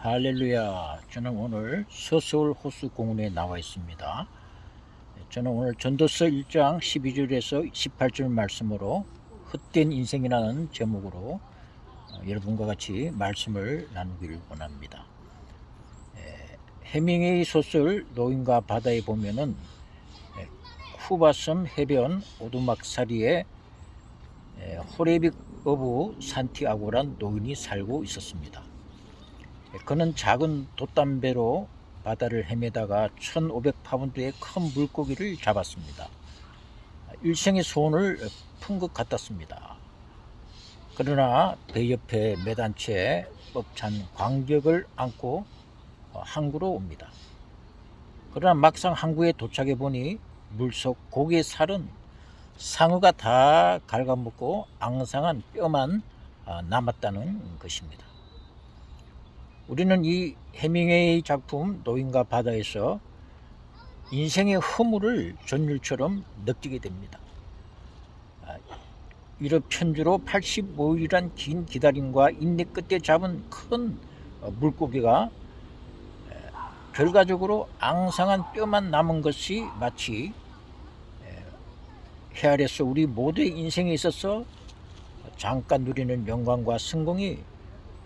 할렐루야. 저는 오늘 서서울 호수 공원에 나와 있습니다. 저는 오늘 전도서 1장 12절에서 18절 말씀으로 헛된 인생이라는 제목으로 어, 여러분과 같이 말씀을 나누기를 원합니다. 에, 해밍웨이 소설 노인과 바다에 보면은 에, 쿠바섬 해변 오두막 사리에 에, 호레빅 어부 산티아고란 노인이 살고 있었습니다. 그는 작은 돛담배로 바다를 헤매다가 1500파운드의 큰 물고기를 잡았습니다. 일생의 소원을 푼 것 같았습니다. 그러나 배 옆에 매단 채 뻑찬 광벽을 안고 항구로 옵니다. 그러나 막상 항구에 도착해 보니 물속 고기의 살은 상어가 다 갉아먹고 앙상한 뼈만 아, 남았다는 것입니다. 우리는 이 해밍웨이 작품 노인과 바다에서 인생의 허물을 전율처럼 느끼게 됩니다. 아, 유럽 편주로 85일이란 긴 기다림과 인내 끝에 잡은 큰 어, 물고기가 에, 결과적으로 앙상한 뼈만 남은 것이 마치 에, 해 아래서 우리 모두의 인생에 있어서 잠깐 누리는 영광과 성공이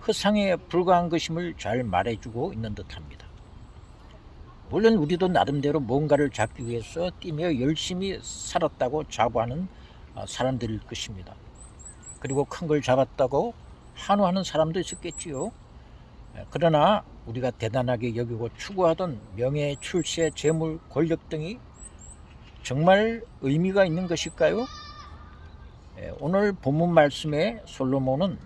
허상에 불과한 것임을 잘 말해주고 있는 듯합니다. 물론 우리도 나름대로 뭔가를 잡기 위해서 뛰며 열심히 살았다고 자부하는 어, 사람들일 것입니다. 그리고 큰 걸 잡았다고 한호하는 사람도 있었겠지요. 그러나 우리가 대단하게 여기고 추구하던 명예, 출세, 재물, 권력 등이 정말 의미가 있는 것일까요? 예, 오늘 본문 말씀에 솔로몬은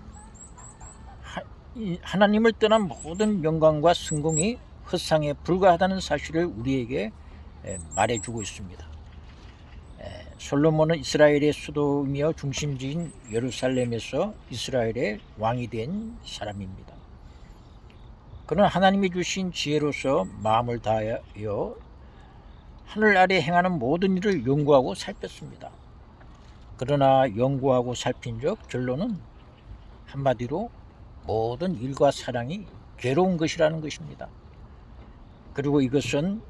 하나님을 떠난 모든 영광과 성공이 헛상에 불과하다는 사실을 우리에게 말해주고 있습니다. 솔로몬은 이스라엘의 수도이며 중심지인 예루살렘에서 이스라엘의 왕이 된 사람입니다. 그는 하나님이 주신 지혜로서 마음을 다하여 하늘 아래 행하는 모든 일을 연구하고 살폈습니다. 그러나 연구하고 살핀 적 결론은 한마디로 모든 일과 사랑이 괴로운 것이라는 것입니다. 그리고 이것은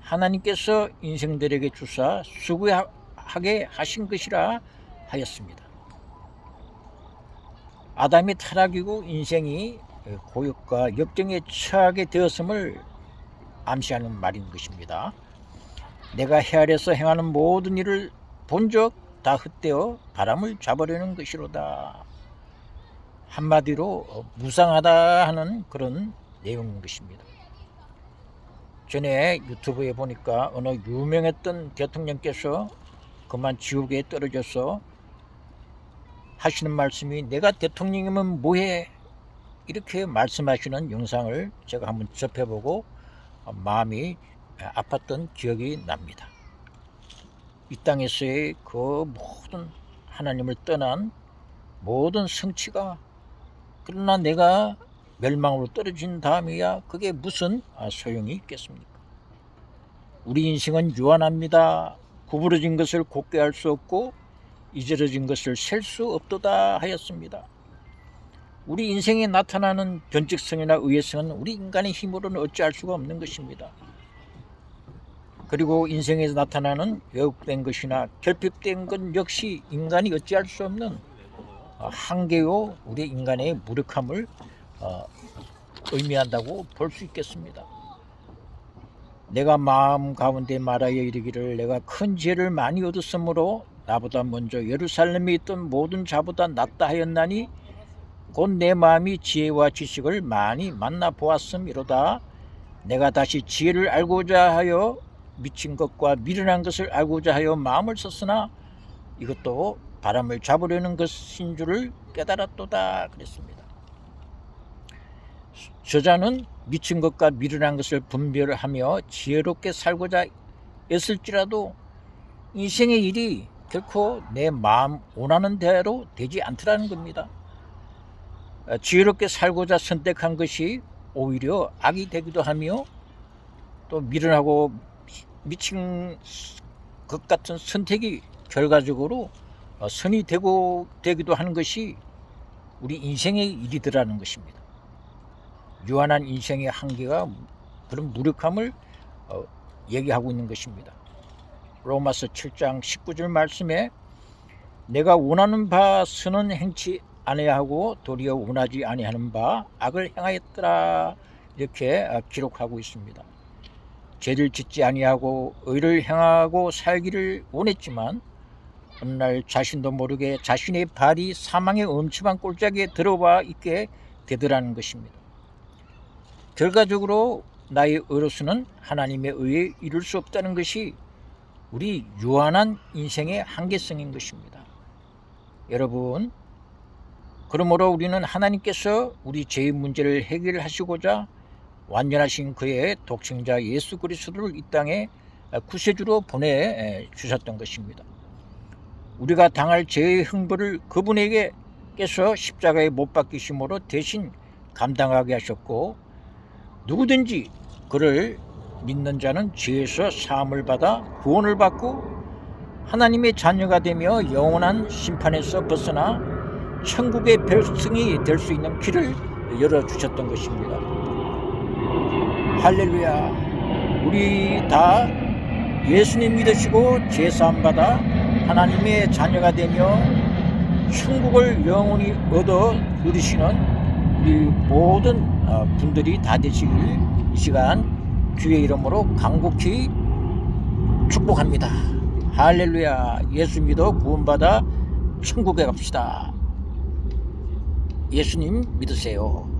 하나님께서 인생들에게 주사 수고하게 하신 것이라 하였습니다. 아담이 타락이고 인생이 고역과 역경에 처하게 되었음을 암시하는 말인 것입니다. 내가 해 아래서 행하는 모든 일을 본 적 다 헛되어 바람을 잡으려는 것이로다. 한마디로 어, 무상하다 하는 그런 내용인 것입니다. 전에 유튜브에 보니까 어느 유명했던 대통령께서 그만 지옥에 떨어져서 하시는 말씀이 내가 대통령이면 뭐해 이렇게 말씀하시는 영상을 제가 한번 접해보고 마음이 아팠던 기억이 납니다. 이 땅에서의 그 모든 하나님을 떠난 모든 성취가 그러나 내가 멸망으로 떨어진 다음이야 그게 무슨 아, 소용이 있겠습니까? 우리 인생은 유한합니다. 구부러진 것을 곱게 할 수 없고 이저러진 것을 셀 수 없도다 하였습니다. 우리 인생에 나타나는 변칙성이나 의외성은 우리 인간의 힘으로는 어찌할 수가 없는 것입니다. 그리고 인생에서 나타나는 왜곡된 것이나 결핍된 것 역시 인간이 어찌할 수 없는 한계요 우리 인간의 무력함을 어, 의미한다고 볼 수 있겠습니다. 내가 마음 가운데 말하여 이르기를 내가 큰 죄를 많이 얻었으므로 나보다 먼저 예루살렘에 있던 모든 자보다 낫다 하였나니 곧 내 마음이 지혜와 지식을 많이 만나 보았음이로다 내가 다시 지혜를 알고자 하여 미친 것과 미련한 것을 알고자 하여 마음을 썼으나 이것도 바람을 잡으려는 것인 줄을 깨달았도다 그랬습니다. 저자는 미친 것과 미련한 것을 분별하며 지혜롭게 살고자 애쓸지라도 인생의 일이 결코 내 마음 원하는 대로 되지 않더라는 겁니다. 지혜롭게 살고자 선택한 것이 오히려 악이 되기도 하며 또 미련하고 미친 것 같은 선택이 결과적으로 어, 선이 되고 되기도 하는 것이 우리 인생의 일이더라는 것입니다. 유한한 인생의 한계가 그런 무력함을 어, 얘기하고 있는 것입니다. 로마서 7장 19절 말씀에 내가 원하는 바 선은 행치 아니하고 도리어 원하지 아니하는 바 악을 행하였더라 이렇게 어, 기록하고 있습니다. 죄를 짓지 아니하고 의를 행하고 살기를 원했지만 어느 날 자신도 모르게 자신의 발이 사망의 엄침한 꼴짝에 들어와 있게 되더라는 것입니다. 결과적으로 나의 의로서는 하나님의 의에 이룰 수 없다는 것이 우리 유한한 인생의 한계성인 것입니다. 여러분, 그러므로 우리는 하나님께서 우리 죄의 문제를 해결하시고자 완전하신 그의 독생자 예수 그리스도를 이 땅에 구세주로 보내 주셨던 것입니다. 우리가 당할 죄의 흥부를 그분에게 께서 십자가에 못 박히심으로 대신 감당하게 하셨고 누구든지 그를 믿는 자는 죄에서 사함을 받아 구원을 받고 하나님의 자녀가 되며 영원한 심판에서 벗어나 천국의 별승이 될 수 있는 길을 열어 주셨던 것입니다. 할렐루야. 우리 다 예수님 믿으시고 죄 사함 받아 하나님의 자녀가 되며 천국을 영원히 얻어 누리시는 우리 모든 어, 분들이 다 되시길 이 시간 주의 이름으로 간곡히 축복합니다. 할렐루야. 예수 믿어 구원받아 천국에 갑시다. 예수님 믿으세요.